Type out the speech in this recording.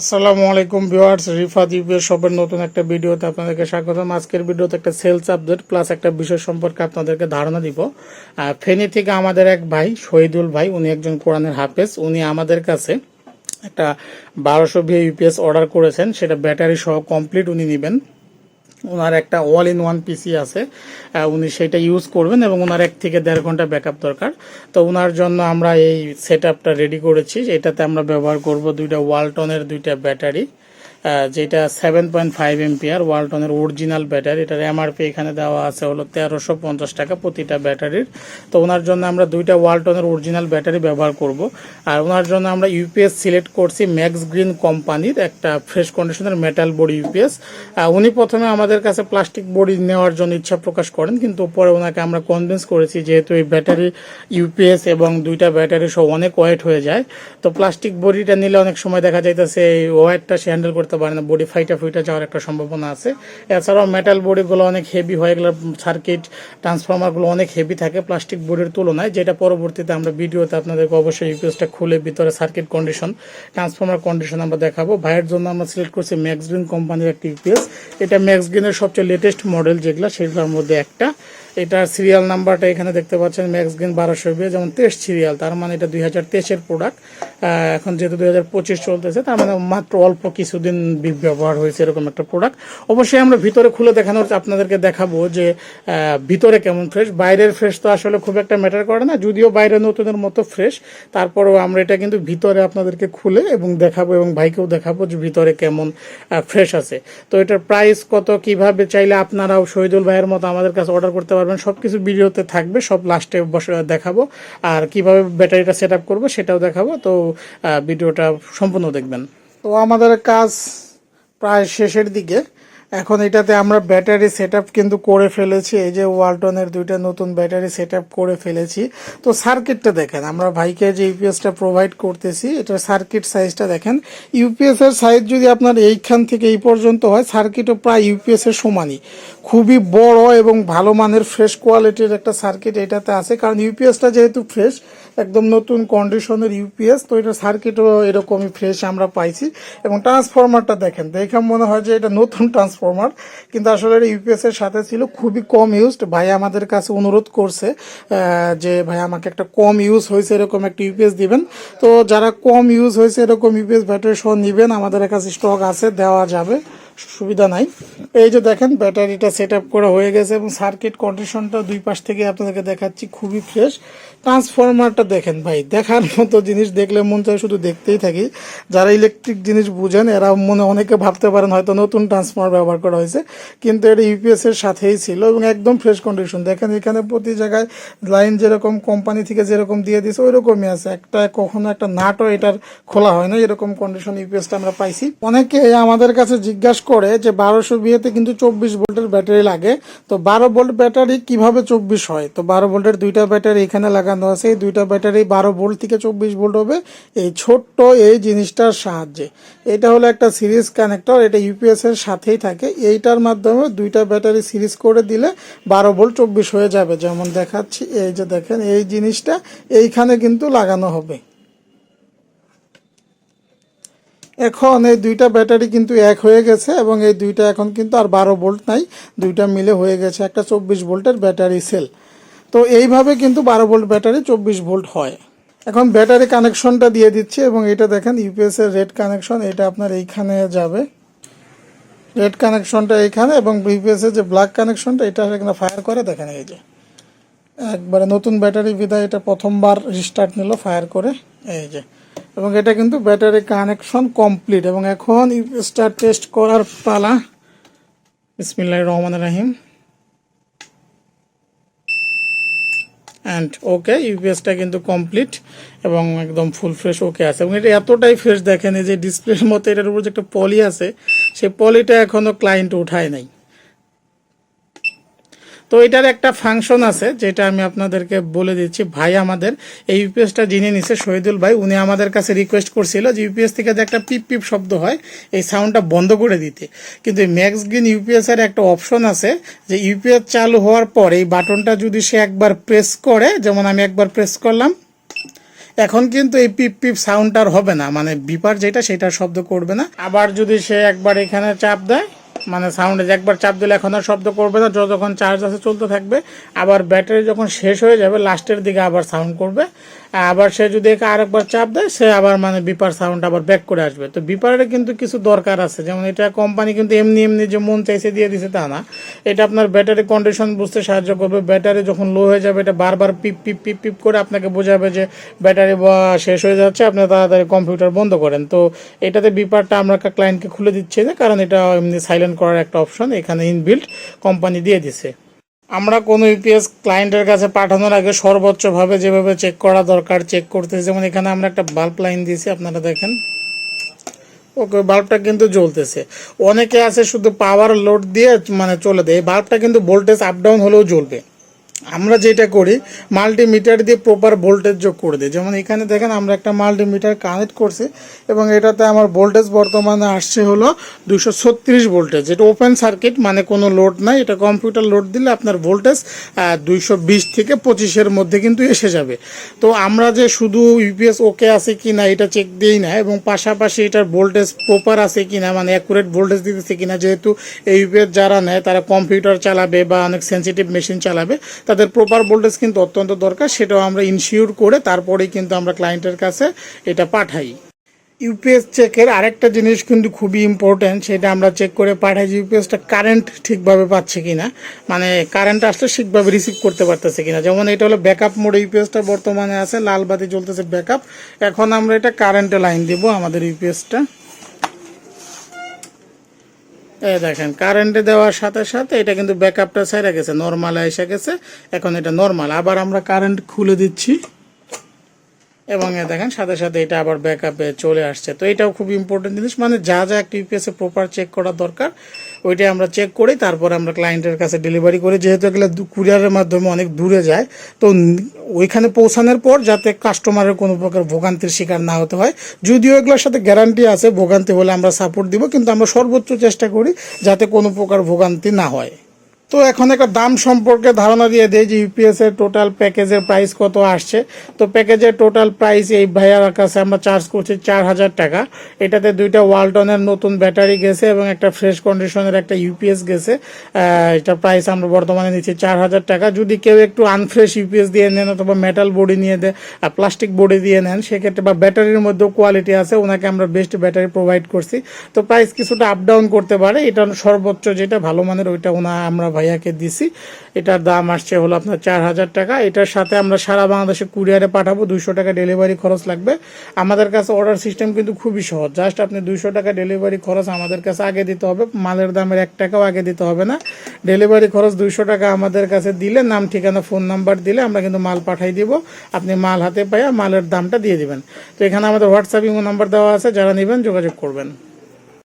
আসসালামু আলাইকুম viewers Rifat UPS শপের নতুন একটা ভিডিওতে আপনাদেরকে স্বাগতম। আজকের ভিডিওতে একটা সেলস আপডেট প্লাস একটা বিষয় সম্পর্কে আপনাদেরকে ধারণা দিব। ফেনী থেকে আমাদের এক ভাই, শহীদুল ভাই, উনি একজন কোরআনের হাফেজ। উনি আমাদের কাছে একটা বারোশো ভিএ ইউপিএস অর্ডার করেছেন। সেটা ব্যাটারি সহ কমপ্লিট উনি নেবেন। ওনার একটা অল ইন ওয়ান পিসি আছে উনি সেটা ইউজ করবেন এবং ওনার এক থেকে দেড় ঘণ্টা ব্যাকআপ দরকার। তো ওনার জন্য আমরা এই সেট রেডি করেছি। এটাতে আমরা ব্যবহার করব দুইটা ওয়ালটনের দুইটা ব্যাটারি যেটা সেভেন পয়েন্ট ফাইভ এমপিআর ওয়ালটনের অরিজিনাল ব্যাটারি এটার এমআরপি এখানে দেওয়া আছে হলো তেরোশো পঞ্চাশ টাকা প্রতিটা ব্যাটারির তো ওনার জন্য আমরা দুইটা ওয়ালটনের অরিজিনাল ব্যাটারি ব্যবহার করব। আর ওনার জন্য আমরা ইউপিএস সিলেক্ট করছি ম্যাক্স গ্রিন কোম্পানির একটা ফ্রেশ কন্ডিশনের মেটাল বডি ইউপিএস উনি প্রথমে আমাদের কাছে প্লাস্টিক বডি নেওয়ার জন্য ইচ্ছা প্রকাশ করেন, কিন্তু পরে ওনাকে আমরা কনভিন্স করেছি যেহেতু এই ব্যাটারি ইউপিএস এবং দুইটা ব্যাটারি সহ অনেক ওয়েট হয়ে যায়। তো প্লাস্টিক বডিটা নিলে অনেক সময় দেখা যাইতেছে এই ওয়েটটা সে হ্যান্ডেল করতে পারে না বডি ফাইটা ফুইটা যাওয়ার একটা সম্ভাবনা আছে। এছাড়াও মেটাল বডিগুলো অনেক হেভি হয়, এগুলো সার্কিট ট্রান্সফর্মারগুলো অনেক হেভি থাকে প্লাস্টিক বডির তুলনায়, যেটা পরবর্তীতে আমরা ভিডিওতে আপনাদেরকে অবশ্যই ইউপিএসটা খুলে ভিতরে সার্কিট কন্ডিশন ট্রান্সফর্মার কন্ডিশন আমরা দেখাবো। ভাইয়ের জন্য আমরা সিলেক্ট করছি ম্যাক্সগ্রিন কোম্পানির একটা ইউপিএস এটা ম্যাক্সগ্রিনের সবচেয়ে লেটেস্ট মডেল যেগুলো, সেগুলোর মধ্যে একটা। এটার সিরিয়াল নাম্বারটা এখানে দেখতে পাচ্ছেন ম্যাক্স গেন বারোশো বিয়ে, যেমন তেইশ সিরিয়াল তার মানে এটা দুই হাজার তেইশের প্রোডাক্ট এখন যেহেতু দুই হাজার পঁচিশ চলতেছে, তার মানে মাত্র অল্প কিছুদিন ব্যবহার হয়েছে এরকম একটা প্রোডাক্ট অবশ্যই আমরা ভিতরে খুলে দেখানোর আপনাদেরকে দেখাবো যে ভিতরে কেমন ফ্রেশ বাইরের ফ্রেশ তো আসলে খুব একটা ম্যাটার করে না, যদিও বাইরে নতুনের মতো ফ্রেশ তারপরেও আমরা এটা কিন্তু ভিতরে আপনাদেরকে খুলে এবং দেখাবো এবং ভাইকেও দেখাবো যে ভিতরে কেমন ফ্রেশ আছে। তো এটার প্রাইস কত, কীভাবে চাইলে আপনারাও শহীদুল ভাইয়ের মতো আমাদের কাছে অর্ডার করতে পারবেন সব কিছু ভিডিওতে থাকবে, সব লাস্টে বসে দেখাবো। আর কীভাবে ব্যাটারিটা সেট আপ করব সেটাও দেখাবো। তো ভিডিওটা সম্পূর্ণ দেখবেন। তো আমাদের কাজ প্রায় শেষের দিকে। এখন এটাতে আমরা ব্যাটারি সেট কিন্তু করে ফেলেছি। এই যে ওয়ালটনের দুইটা নতুন ব্যাটারি সেট করে ফেলেছি। তো সার্কিটটা দেখেন, আমরা ভাইকে যে ইউপিএসটা প্রোভাইড করতেছি, এটার সার্কিট সাইজটা দেখেন। ইউপিএস এর সাইজ যদি আপনার এইখান থেকে এই পর্যন্ত হয়, সার্কিটও প্রায় ইউপিএস এর সমানই। খুবই বড় এবং ভালো মানের ফ্রেশ কোয়ালিটির একটা সার্কিট এটাতে আছে, কারণ ইউপিএসটা যেহেতু ফ্রেশ একদম নতুন কন্ডিশনের ইউপিএস, তো এটা সার্কিটও এরকমই ফ্রেশ আমরা পাইছি। এবং ট্রান্সফরমারটা দেখেন, দেখে মনে হয় যে এটা নতুন ট্রান্সফরমার কিন্তু আসলে ইউপিএস এর সাথে ছিল, খুবই কম ইউজড ভাই আমাদের কাছে অনুরোধ করছে যে ভাই আমাকে একটা কম ইউজ হয়েছে এরকম একটা ইউপিএস দিবেন। তো যারা কম ইউজ হয়েছে এরকম ইউপিএস ব্যাটারি সহ নিবেন, আমাদের কাছে স্টক আছে, দেওয়া যাবে। সুবিধা নাই। এই যে দেখেন, ব্যাটারিটা সেট করা হয়ে গেছে এবং সার্কিট কন্ডিশনটা দুই পাশ থেকে আপনাদেরকে দেখাচ্ছি, খুবই ফ্রেশ ট্রান্সফরমারটা দেখেন ভাই, দেখার মতো জিনিস দেখলে মন চায় শুধু দেখতেই থাকি। যারা ইলেকট্রিক জিনিস বুঝেন, এরা মনে অনেকে ভাবতে পারেন হয়তো নতুন ট্রান্সফরমার ব্যবহার করা হয়েছে, কিন্তু এটা ইউপিএস এর সাথেই ছিল এবং একদম ফ্রেশ কন্ডিশন দেখেন এখানে প্রতি জায়গায় লাইন যেরকম কোম্পানি থেকে যেরকম দিয়ে দিয়েছে ওই রকমই আছে। একটা কখনো একটা নাটও এটার খোলা হয় না এরকম কন্ডিশন ইউপিএসটা আমরা পাইছি। অনেকে আমাদের কাছে জিজ্ঞাসা করে যে বারোশো বিয়েতে কিন্তু চব্বিশ ভোল্টের ব্যাটারি লাগে। তো বারো ভোল্ট ব্যাটারি কীভাবে চব্বিশ হয়? তো বারো ভোল্টের দুইটা ব্যাটারি এখানে লাগানো আছে। এই দুইটা ব্যাটারি বারো ভোল্ট থেকে চব্বিশ ভোল্ট হবে। এই ছোট্ট এই জিনিসটার সাহায্যে। এটা হলো একটা সিরিজ কানেক্টর। এটা ইউপিএস এর সাথেই থাকে। এইটার মাধ্যমে দুইটা ব্যাটারি সিরিজ করে দিলে বারো ভোল্ট চব্বিশ হয়ে যাবে। যেমন দেখাচ্ছি, এই যে দেখেন, এই জিনিসটা এইখানে কিন্তু লাগানো হবে। এখন এই দুইটা ব্যাটারি কিন্তু এক হয়ে গেছে এবং এই দুইটা এখন কিন্তু আর বারো ভোল্ট নাই, দুইটা মিলে হয়ে গেছে একটা চব্বিশ ভোল্টের ব্যাটারি সেল। তো এইভাবে কিন্তু বারো ভোল্ট ব্যাটারি চব্বিশ ভোল্ট হয়। এখন ব্যাটারি কানেকশনটা দিয়ে দিচ্ছি এবং এটা দেখেন ইউপিএস এর রেড কানেকশন, এটা আপনার এইখানে যাবে। রেড কানেকশনটা এইখানে এবং ইউপিএস এর যে ব্ল্যাক কানেকশনটা, এটা এখানে ফায়ার করে, দেখেন এই যে। একবারে নতুন ব্যাটারি বিদায় এটা প্রথমবার রিস্টার্ট নিল, ফায়ার করে, এই যে। এবং এটা কিন্তু ব্যাটারি কানেকশন কমপ্লিট এবং এখন স্টার টেস্ট করার পালা। বিসমিল্লাহ রহমান রাহিম। অ্যান্ড ওকে ইউপিএসটা কিন্তু কমপ্লিট এবং একদম ফুল ফ্রেশ ওকে আছে। এবং এটা এতটাই ফ্রেশ দেখেন যে ডিসপ্লের মতো এটার উপর যে একটা পলি আছে, সেই পলিটা এখনও ক্লায়েন্ট উঠায় নাই। তো এটার একটা ফাংশন আছে, যেটা আমি আপনাদেরকে বলে দিচ্ছি। ভাই আমাদের, এই ইউপিএসটা যিনি নিছে, শহীদুল ভাই, উনি আমাদের কাছে রিকোয়েস্ট করছিল যে ইউপিএস থেকে যে একটা পিপ পিপ শব্দ হয়, এই সাউন্ডটা বন্ধ করে দিতে। কিন্তু ম্যাক্স গ্রিন ইউপিএস এর একটা অপশন আছে, যে ইউপিএস চালু হওয়ার পর এই বাটনটা যদি সে একবার প্রেস করে, যেমন আমি একবার প্রেস করলাম, এখন কিন্তু এই পিপ পিপ সাউন্ড আর হবে না। মানে বিপার যেটা সেটা শব্দ করবে না। আবার যদি সে একবার এখানে চাপ দেয় মানে সাউন্ডে একবার চাপ দিলে এখন আর শব্দ করবে না, যতক্ষণ চার্জ আছে চলতে থাকবে। আবার ব্যাটারি যখন শেষ হয়ে যাবে লাস্টের দিকে আবার সাউন্ড করবে। আবার সে যদি একে আরেকবার চাপ দেয়, সে আবার মানে বিপার সাউন্ড আবার ব্যাক করে আসবে। তো বিপারের কিন্তু কিছু দরকার আছে, যেমন এটা কোম্পানি কিন্তু এমনি এমনি যে মন চাইছে দিয়ে দিছে তা না। এটা আপনার ব্যাটারি কন্ডিশন বুঝতে সাহায্য করবে। ব্যাটারি যখন লো হয়ে যাবে, এটা বারবার পিপ পিপ পিপ পিপ করে আপনাকে বোঝাবে যে ব্যাটারি শেষ হয়ে যাচ্ছে, আপনি তাড়াতাড়ি কম্পিউটার বন্ধ করেন। তো এটাতে বিপারটা আমরা ক্লায়েন্টকে খুলে দিচ্ছি না, কারণ এটা এমনি সাইলেন্ট করার একটা অপশন এখানে ইনবিল্ট কোম্পানি দিয়ে দিছে। আমরা কোনো ইউপিএস ক্লায়েন্টের কাছে পাঠানোর আগে সর্বোচ্চভাবে যেভাবে চেক করা দরকার চেক করতে যেমন এখানে আমরা একটা বাল্ব লাইন দিয়েছি, আপনারা দেখেন। ওকে বাল্বটা কিন্তু জ্বলতেছে। অনেকে আছে শুধু পাওয়ার লোড দিয়ে মানে চলে দেয়। এই বাল্বটা কিন্তু ভোল্টেজ আপ ডাউন হলেও জ্বলবে। আমরা যেটা করি মাল্টিমিটার দিয়ে প্রপার ভোল্টেজ যোগ করে দিই। যেমন এখানে দেখেন, আমরা একটা মাল্টিমিটার কানেক্ট করছি এবং এটাতে আমার ভোল্টেজ বর্তমানে আসছে হলো দুশো ছত্রিশ ভোল্টেজ এটা ওপেন সার্কিট মানে কোনো লোড নাই। এটা কম্পিউটার লোড দিলে আপনার ভোল্টেজ দুইশো বিশ থেকে পঁচিশের মধ্যে কিন্তু এসে যাবে। তো আমরা যে শুধু ইউপিএস ওকে আছে কি না, এটা চেক দিই না এবং পাশাপাশি এটার ভোল্টেজ প্রপার আছে কি না মানে অ্যাকুরেট ভোল্টেজ দিতেছে কি না, যেহেতু এই ইউপিএস যারা নেয়, তারা কম্পিউটার চালাবে বা অনেক সেন্সিটিভ মেশিন চালাবে তাদের প্রপার ভোল্টেজ কিন্তু অত্যন্ত দরকার, সেটাও আমরা ইনশিওর করে তারপরেই কিন্তু আমরা ক্লায়েন্টের কাছে এটা পাঠাই। ইউপিএস চেকের আরেকটা জিনিস কিন্তু খুবই ইম্পর্ট্যান্ট সেটা আমরা চেক করে পাঠাই যে ইউপিএসটা কারেন্ট ঠিকভাবে পাচ্ছে কিনা। মানে কারেন্ট আসলে ঠিকভাবে রিসিভ করতে পারতেছে কিনা। যেমন এটা হলো ব্যাকআপ মোডে ইউপিএসটা বর্তমানে আছে লাল বাতি জ্বলতেছে ব্যাকআপ এখন আমরা এটা কারেন্টে লাইন দিব আমাদের ইউপিএসটা এই দেখেন কারেন্টে দেওয়ার সাথে সাথে এটা কিন্তু ব্যাকআপটা ছেড়ে গেছে নর্মালে এসে গেছে, এখন এটা নর্মাল আবার আমরা কারেন্ট খুলে দিচ্ছি। এবং দেখেন, সাথে সাথে এটা আবার ব্যাকআপে চলে আসছে। তো এটাও খুব ইম্পর্টেন্ট জিনিস। মানে যা যা একটা ইউপিএসে প্রপার চেক করা দরকার, ওইটাই আমরা চেক করি। তারপর আমরা ক্লায়েন্টের কাছে ডেলিভারি করি। যেহেতু এগুলো কুরিয়ারের মাধ্যমে অনেক দূরে যায়, তো ওইখানে পৌঁছানোর পর যাতে কাস্টমারের কোনো প্রকার ভোগান্তির শিকার না হতে হয়। যদিও এগুলোর সাথে গ্যারান্টি আছে, ভোগান্তি হলে আমরা সাপোর্ট দিব, কিন্তু আমরা সর্বোচ্চ চেষ্টা করি যাতে কোনো প্রকার ভোগান্তি না হয়। তো এখন একটা দাম সম্পর্কে ধারণা দিয়ে দেয় যে ইউপিএস এর টোটাল প্যাকেজের প্রাইস কত আসছে। তো প্যাকেজের টোটাল প্রাইস এই ভাইয়ার কাছে আমরা চার্জ করছি চার হাজার টাকা। এটাতে দুইটা ওয়ালটনের নতুন ব্যাটারি গেছে এবং একটা ফ্রেশ কন্ডিশনের একটা ইউপিএস গেছে। এটা প্রাইস আমরা বর্তমানে নিচ্ছি চার হাজার টাকা। যদি কেউ একটু আনফ্রেশ ইউপিএস দিয়ে নেন অথবা মেটাল বডি নিয়ে দেয় প্লাস্টিক বডি দিয়ে নেন, সেক্ষেত্রে বা ব্যাটারির মধ্যেও কোয়ালিটি আছে, ওনাকে আমরা বেস্ট ব্যাটারি প্রোভাইড করছি। তো প্রাইস কিছুটা আপ ডাউন করতে পারে, এটা সর্বোচ্চ যেটা ভালো মানের ওইটা ওনা আমরা ভাইয়াকে দিছি। এটার দাম আসছে হলো আপনার চার হাজার টাকা। এটার সাথে আমরা সারা বাংলাদেশে কুরিয়ারে পাঠাবো, দুইশো টাকা ডেলিভারি খরচ লাগবে। আমাদের কাছে অর্ডার সিস্টেম কিন্তু খুবই সহজ। জাস্ট আপনি দুইশো টাকা ডেলিভারি খরচ আমাদের কাছে আগে দিতে হবে। মালের দামের এক টাকাও আগে দিতে হবে না। ডেলিভারি খরচ দুইশো টাকা আমাদের কাছে দিলে, নাম, ঠিকানা ফোন নাম্বার দিলে আমরা কিন্তু মাল পাঠাই দিব। আপনি মাল হাতে পাইয়া মালের দামটা দিয়ে দিবেন। তো এখানে আমাদের হোয়াটসঅ্যাপ ইমো নাম্বার দেওয়া আছে। যারা নেবেন যোগাযোগ করবেন।